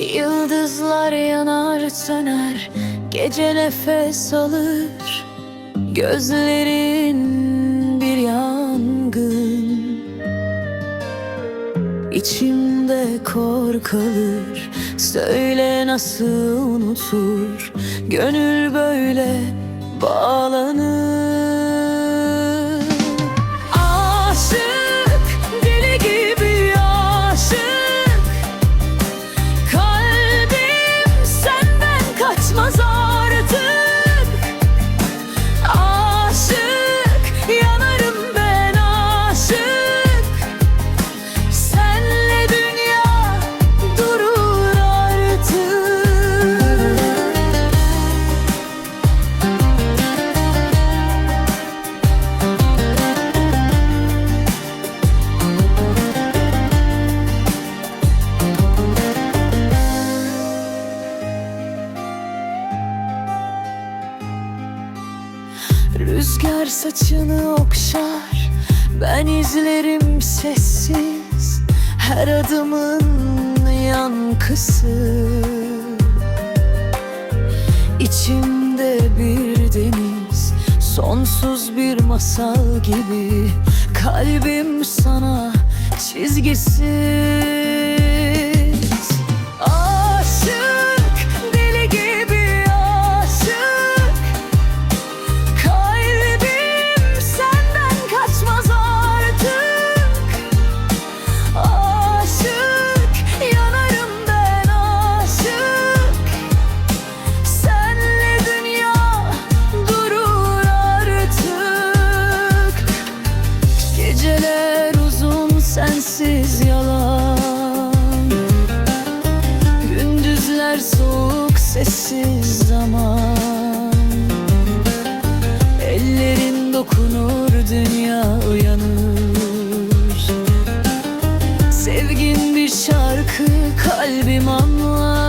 Yıldızlar yanar söner Gece nefes alır. Gözlerin bir yangın. İçimde kor kalır Söyle nasıl unutur? Gönül böyle bağlanır Rüzgar saçını okşar Ben izlerim sessiz Her adımın yankısı. İçimde bir deniz Sonsuz bir masal gibi Kalbim sana çizgisiz dünya uyanır. Sevgin bir şarkı kalbim anlar.